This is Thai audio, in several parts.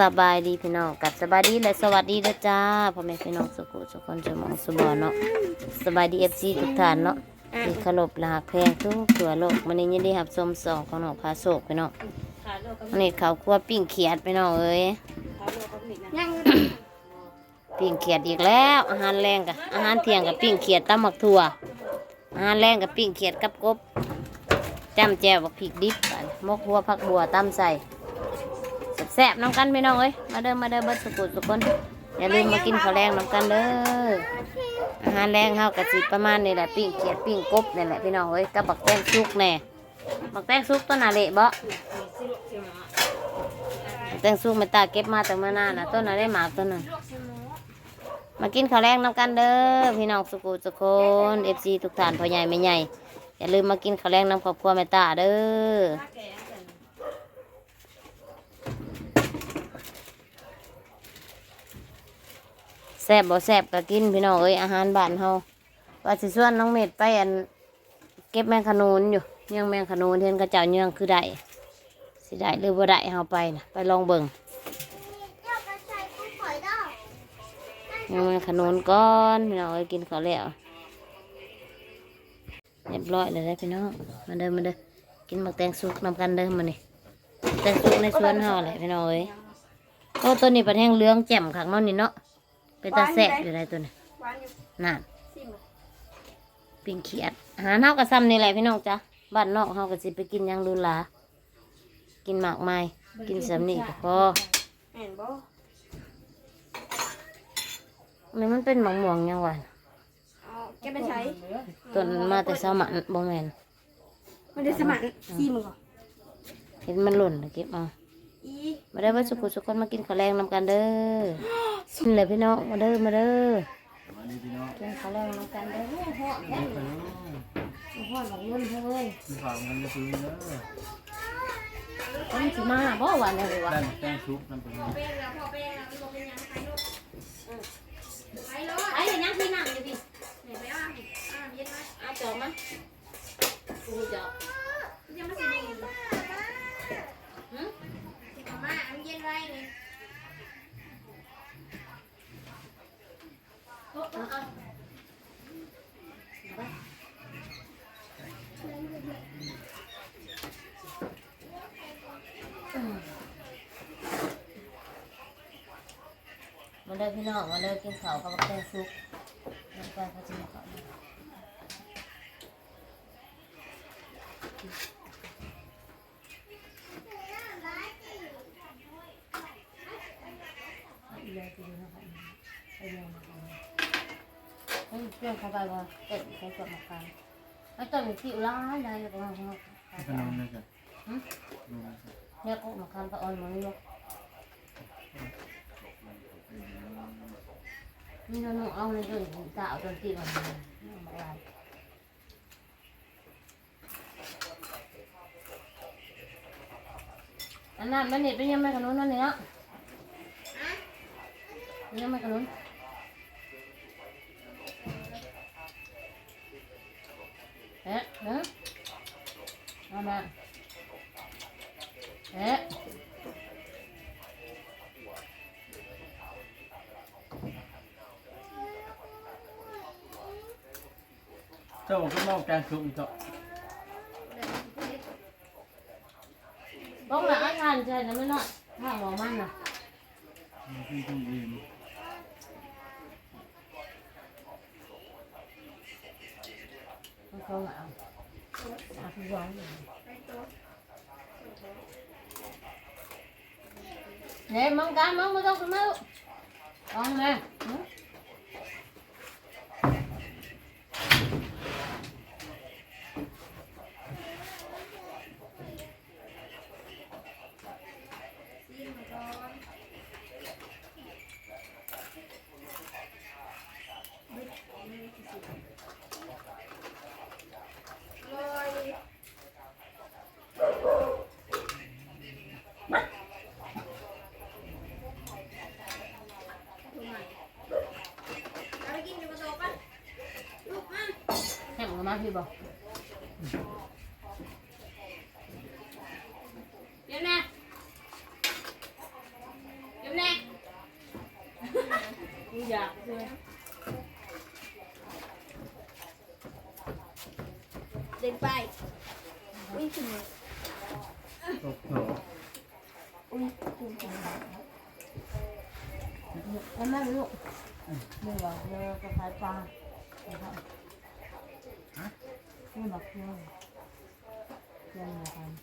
สบายดีพี่น้องกับสบายดีและสวัสดีนะจ้าพ่อแม่พี่น้องสุขุสุขคนสมองสุบอเนาะสบายดีเอฟซีทุกท่านเนาะที่ขลบหลากแพงทุกทั่วโลกมันนี้ยินดีรับชมสองของน้องพาโศกพี่น้องมันนี้เขาวคั่วปิ้งเขียดพี่น้องเอ้ยยังปิ้งเขียดอีกแล้ว อาหารแรงกับอาหารเที่ยงกับปิ้งเขียดตำหมักถั่วอาหารแรงกับปิ้งเขียดกับกบจ้ำแจ่วกับพริกดิบไปมกหัวผักบัวตำใส่ แซ่บน้ำกันพี่น้องเอ้ยมาเด้อมาเด้อเบิดสุกุสุกคนอย่าลืมมากินข้าวแรงน้ำกันเด้ออาหารแรงเฮากะสิประมาณนี้แหละปิ้งเขียดปิ้งกบนี่แหละพี่น้องเอ้ยกับบักแตงซุกแน่บักแตงซุกต้นนาเละบ่แตงซุกไม่ตาเก็บมาแต่เมื่อนานนะต้นนาเละหมากต้นนั้นมากินข้าวแรงน้ำกันเด้อพี่น้องสุกุสุกคนเอฟซีทุกท่านพ่อใหญ่แม่ใหญ่อย่าลืมมากินข้าวแรงน้ำครอบครัวแม่ตาเด้อ ซ่บบ่แซ่บก็กินพี่น้องเอ้ยอาหารบ้านเฮาว่าสิส่วนน้องเม็ดไปอันเก็บแมงขนูนอยู่เนื่องแมงขนูนเห็นกระเจ้าเนื่องคือได้สิได้หรือบ่ได้เฮาไปนะไปลองเบิ่งเจ้ากระชายงเนื่องแมงขนูนก่อนพี่น้องเอ้ยกินข้าวแล้วเรียบร้อยเลยได้พี่น้องมาเด้อมาเด้อกินหมักแตงสุกนำกันเด้อมานี่แตงสุกในสวนเฮาแหละพี่น้องเอ้ยโอ้ตัวนี้เป็นแห้งเหลืองแจ่มขังเนาะนี่เนาะ เป็นตาแซ่บอยู่ไรตัวนี้หวานอยู่นั่นซิมปิงเขียดอาหารเฮากับซ้ำนี่แหละพี่น้องจ้ะบ้านนอกเฮาก็สิไปกินหยังดูหลากินหมากไม้กินสำนี่ก็พอแม่นบ่มันมันเป็นหมองม่วงๆยังวะเอาแกไปใช้ต้นมาแต่เช้ามันบ่แม่นมันจะสมัครซีมึงก่อนเห็นมันหล่นน่ะเก็บเอาอีมาได้อว่าสุขุสุขคนมากินข้าวแรงนำกันเด้อ กินเลยพี่น้องมาเด้อมาเด้อกินข้าวแรงนำกันเด้อฮอดแล้วฮอดบักเงินเฮ้ยมีความกันจะซื้อเนอะมันสิมาบ่วันนี้วะได้หมกแป้งซุปนั่นเป็นไงไอ้ยังพี่นั่งอยู่พี่ มาเลยพี่น้องมาเลยกินข้าวกับแกงซุปน้ำปลาเขาจะมาขอเฮ้ยเปรี้ยวเข้าไปว่าเต็มใช้กดมาฟัง แล้วตอนนี้ที่ร้านเลยก็มาขนมนะจ๊ะเนี่ยก็มาคันตะออนมันเนาะนี่เราต้องเอาในตัวสาวตัวที่มันอะไรอันนั้นมันนี่เป็นยังไงขนุนนั่นนี่เนาะยังไงขนุน Ế, ế. Ngon nè. Ế. Cho cái màu trang sụn cho. Bóng là ăn ăn chơi nó mới nói. Thả bỏ măng nè. Không, không, không, เจ้าต้องละอาการใจนะไม่น้อยถ้าหมอมันนะพี่คุณเองเขาหนาวอาทุกวันเลยเนี่ยมองกันมองมาต้องกันมาลูกมองมาหืมเอา dạ đến bài ui chừng ui chừng em ăn luôn nhưng mà giờ có phải qua nhưng mà chưa giờ là thành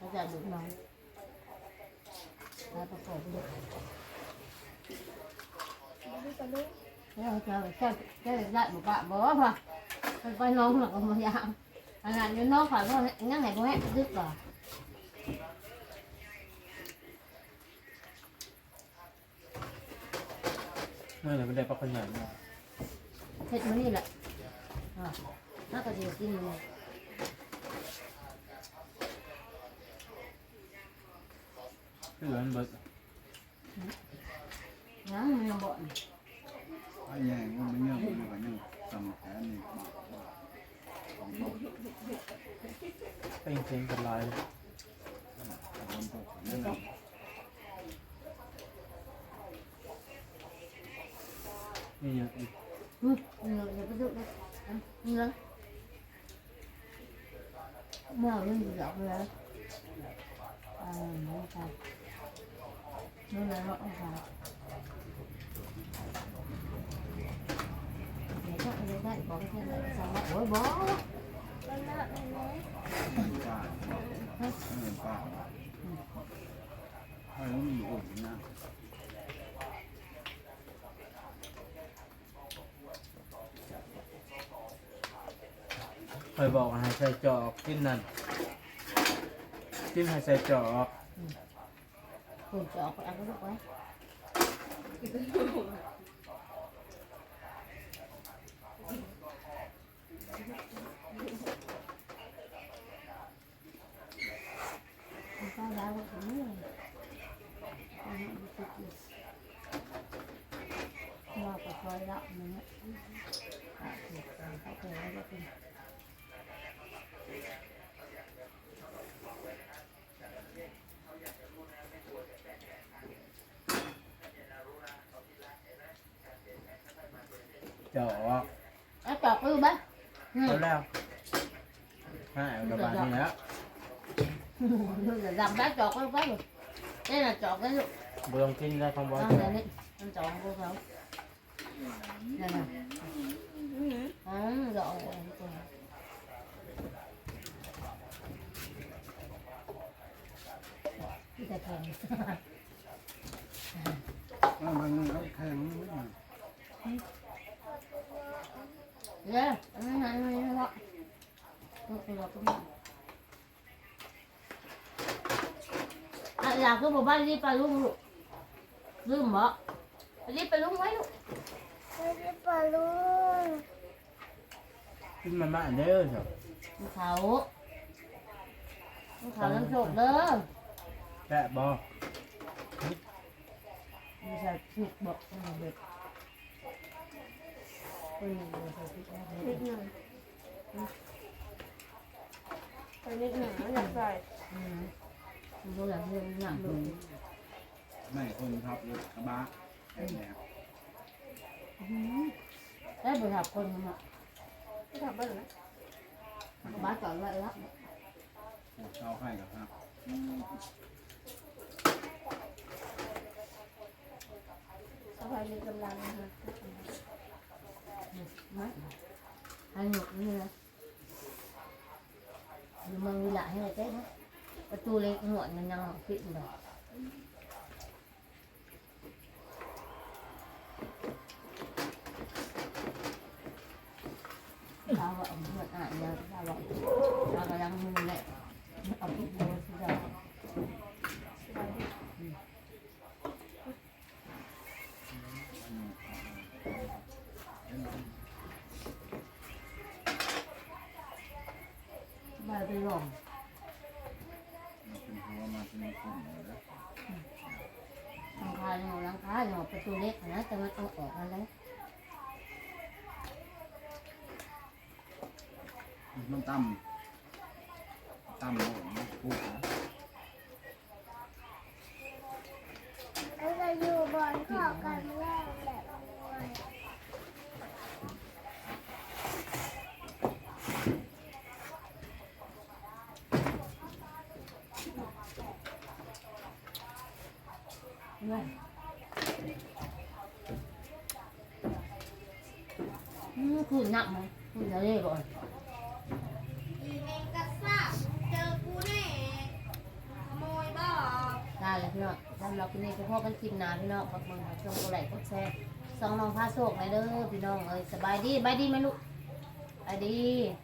bây giờ được nói đã có cổ được Thế rồi chờ cái dạy một bạn bó mà? Coi nóng là còn một dạng. Mà làm cho nó phải có nhắc này có hẹn dứt rồi. Mới là bên đây có phần này Thịt mới đi lại. Rồi Nó có gì tin này Cái lửa anh bớt Nhá, mình bọn yang nó mới nhớ mình là nhưng tầm cái này còn bộ anh tiền còn lại nên là cái dụng đấy nhờ mở lên thì rộng à nó sao nó là ได้บอกแค่ไหนสั่งว่าโอ้ยบอก แล้วน่าอะไรไหม เงินป้าเงินป้าให้มันมีอุ่นนะ เคยบอกให้ใส่จอกกินนั่นกินให้ใส่จอก คุณจะออกไปเอาไปลูกไว้ ก็แล้วก็ไม่ว่าไปคอยรับมันเนี่ยอ่ะถูกต้องเขาเคยแล้วก็เป็น จอก แล้วจอกไปบ้าง เอาแล้วให้เอากระบาดนี่แล้ว dằm bác chọt quá rồi. Đây là chọt cái bộ đồng kinh ra không bao giờ đây đấy ông chọn cô không đây nè à, dọn cái thằng nó bằng nó thằng nó Yeah, I'm not going to do that. ม่มา yeah anh này này này đó Được rồi, cũng được. À, là cái bộ ba đi pa luôn luôn luôn mở đi pa luôn mấy luôn ไม่ได้ปลาลูกกินมาม่าเด้อจอก thấu thấu lên chuột đó แซ่บบ่ Bây giờ thịt bột không là được. Ôi, bây giờ thịt nó นิ hết. ดหนึ่งไปนิดหนึ่งแล้วอยากใส่ ไม่คนขับรถกระบะแอบแอบ Đấy, vừa học con mà. ไม่ทำบ้างหรือ Bá chọn lại lắm. เช่าให้กับครับสะพายมีกำลังนะคะ nguội nó nhang học viện rồi sao vợ ông vượt lại giờ sao vợ tao vợ đang mừng lệ ông cũng vô bây giờ. Hãy subscribe เป็นหัวมาเป็นกลุ่มเลยนะทางคาอย่างหลังคาอย่างประตูเล็กนะแต่มันเอาออกมาแล้วมันตั้มตั้มโหมันพูดนะเราจะอยู่บนขอบกันแรก คือหนักไหมคือจะเล่บ่อยอีแมงกะซ่าเจอกูแน่ขโมยบ่ได้เลยพี่น้องสำหรับพี่นี่ก็พอกันคลิปหนาพี่น้องขอบคุณค่ะช่วงกดไลค์กดแชร์สองน้องพาโศกในอยเด้อพี่น้องเอ้ยสบายดีสบายดีไหมลูกสบายดีส